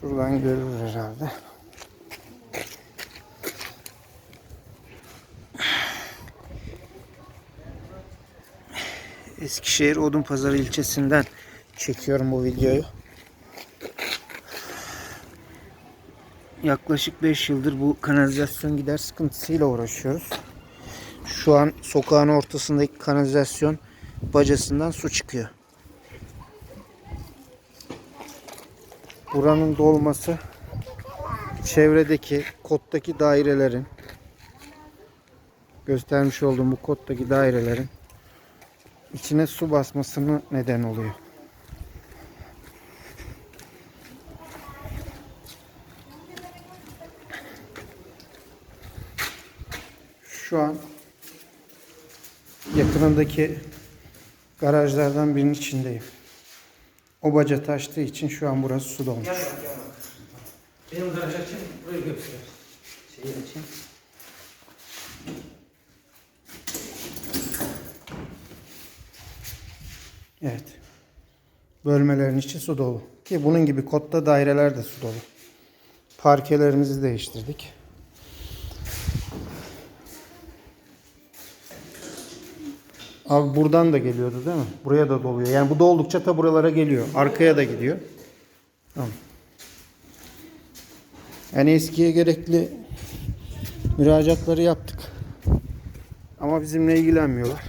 Şuradan görülür herhalde. Eskişehir Odunpazarı ilçesinden çekiyorum bu videoyu. Yaklaşık 5 yıldır bu kanalizasyon gider sıkıntısıyla uğraşıyoruz. Şu an sokağın ortasındaki kanalizasyon bacasından su çıkıyor. Buranın dolması çevredeki kottaki dairelerin göstermiş olduğum bu kottaki dairelerin içine su basmasını neden oluyor. Şu an yakınındaki garajlardan birinin içindeyim. O baca taştığı için şu an burası su dolmuş. Gel bak gel bak. Benim garaj açayım, burayı göster. Şeyi açayım. Evet. Bölmelerin içi su dolu. Ki bunun gibi kotta daireler de su dolu. Parkelerimizi değiştirdik. Abi buradan da geliyordu değil mi? Buraya da doluyor. Yani bu doldukça ta buralara geliyor. Arkaya da gidiyor. Tamam. Yani eskiye gerekli müracaatları yaptık. Ama bizimle ilgilenmiyorlar.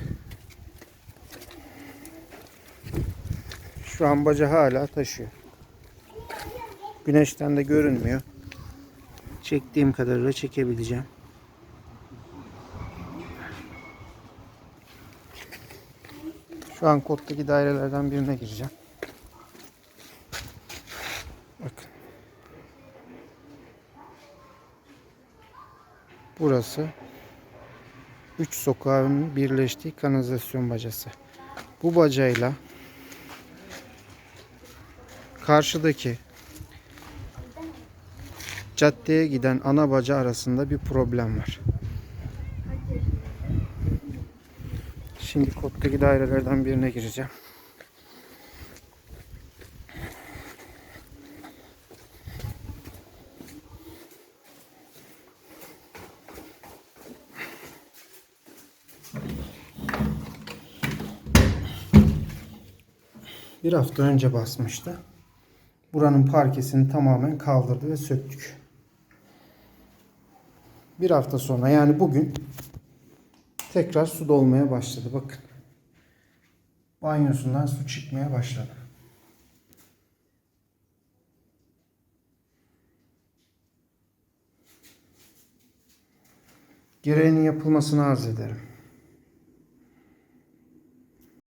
Şu an baca hala taşıyor. Güneşten de görünmüyor. Çektiğim kadarıyla çekebileceğim. Şu an kottaki dairelerden birine gireceğim. Bakın. Burası 3 sokağın birleştiği kanalizasyon bacası. Bu bacayla karşıdaki caddeye giden ana baca arasında bir problem var. Şimdi kottaki dairelerden birine gireceğim. Bir hafta önce basmıştı. Buranın parkesini tamamen kaldırdı ve söktük. Bir hafta sonra yani bugün tekrar su dolmaya başladı. Bakın. Banyosundan su çıkmaya başladı. Gereğinin yapılmasını arz ederim.